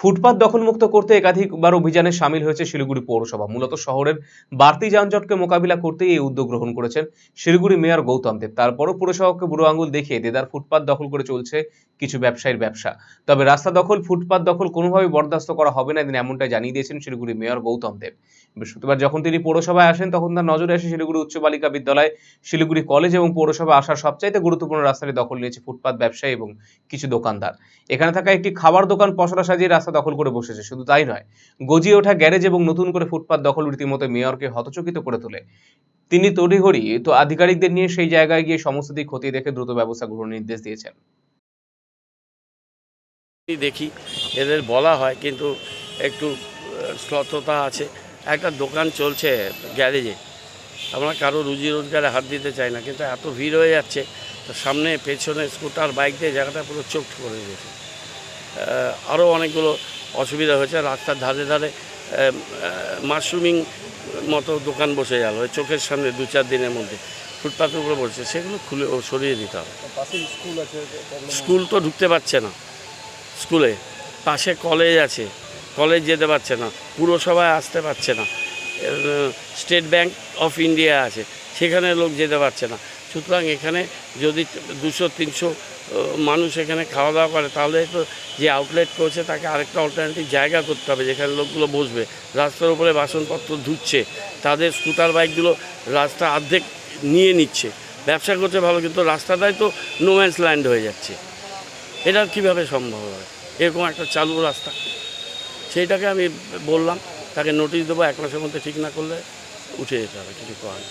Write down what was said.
ফুটপাত দখলমুক্ত করতে একাধিকবার অভিযানে সামিল হয়েছে শিলিগুড়ি পৌরসভা। মূলত শহরের বাড়তি যানজটকে মোকাবিলা করতে এই উদ্যোগ গ্রহণ করেছেন শিলিগুড়ি মেয়র গৌতম দেব। তারপরও পুরসভাকে বুড়ো আঙুল দেখিয়ে দেদার ফুটপাত দখল করে চলছে কিছু ব্যবসায়ীর ব্যবসা। তবে রাস্তা দখল, ফুটপাত দখল কোনোভাবেই বরদাস্ত করা হবে না এদিন এমনটাই জানিয়ে দিয়েছেন শিলিগুড়ি মেয়র গৌতম দেব। বৃহস্পতিবার যখন তিনি পৌরসভায় আসেন, তখন তার নজরে আসে শিলিগুড়ি উচ্চ বালিকা বিদ্যালয়, শিলিগুড়ি কলেজ এবং পৌরসভা আসার সবচাইতে গুরুত্বপূর্ণ রাস্তাটি দখল নিয়েছে ফুটপাত ব্যবসায়ী এবং কিছু দোকানদার। এখানে থাকা একটি খাবার দোকান পসরা সাজিয়ে রাস্তা দখল করে বসেছে, শুধু তাই নয়, গজিয়ে ওঠা গ্যারেজ এবং নতুন করে ফুটপাত দখল রীতিমতো মেয়রকে হতচকিত করে তোলে। তিনি তড়িঘড়ি তো আধিকারিকদের নিয়ে সেই জায়গায় গিয়ে সমস্ত দিক খতিয়ে দেখে দ্রুত ব্যবস্থা গ্রহণের নির্দেশ দিয়েছেন। দেখি এদের বলা হয় কিন্তু একটু শ্লথতা আছে। একটা দোকান চলছে গ্যারেজে। আমরা কারও রুজি রোজগারে হাত দিতে চাই না কিন্তু এত ভিড় হয়ে যাচ্ছে তো সামনে পেছনে স্কুটার বাইক দিয়ে জায়গাটা পুরো চোখ করে দিয়েছে আরও অনেকগুলো অসুবিধা হয়েছে রাস্তার ধারে ধারে মাশরুমিং মতো দোকান বসে গেল চোখের সামনে দু চার দিনের মধ্যে। ফুটপাথের উপরে বসছে সেগুলো খুলে সরিয়ে দিতে হবে। স্কুল তো ঢুকতে পারছে না। স্কুলে। পাশে কলেজ আছে। কলেজ যেতে পারছে না। পুরসভায় আসতে পারছে না। স্টেট ব্যাংক অফ ইন্ডিয়া আছে। সেখানে লোক যেতে পারছে না। সুতরাং এখানে যদি দুশো, তিনশো মানুষ এখানে খাওয়া দাওয়া করে, তাহলে তো যে আউটলেট করছে, তাকে আরেকটা অল্টারনেটিভ জায়গা করতে হবে, যেখানে লোকগুলো বসবে। রাস্তার উপরে বাসনপত্র ধুচ্ছে। তাদের স্কুটার বাইকগুলো রাস্তা অর্ধেক নিয়ে নিচ্ছে। ব্যবসা করছে ভালো, কিন্তু রাস্তাটাই তো নোম্যান্স ল্যান্ড হয়ে যাচ্ছে। এটা কীভাবে সম্ভব হবে এরকম একটা চালু রাস্তা সেইটাকে আমি বললাম, তাকে নোটিশ দেবো, এক মাসের মধ্যে ঠিক না করলে উঠে যেতে হবে, কিছু করার।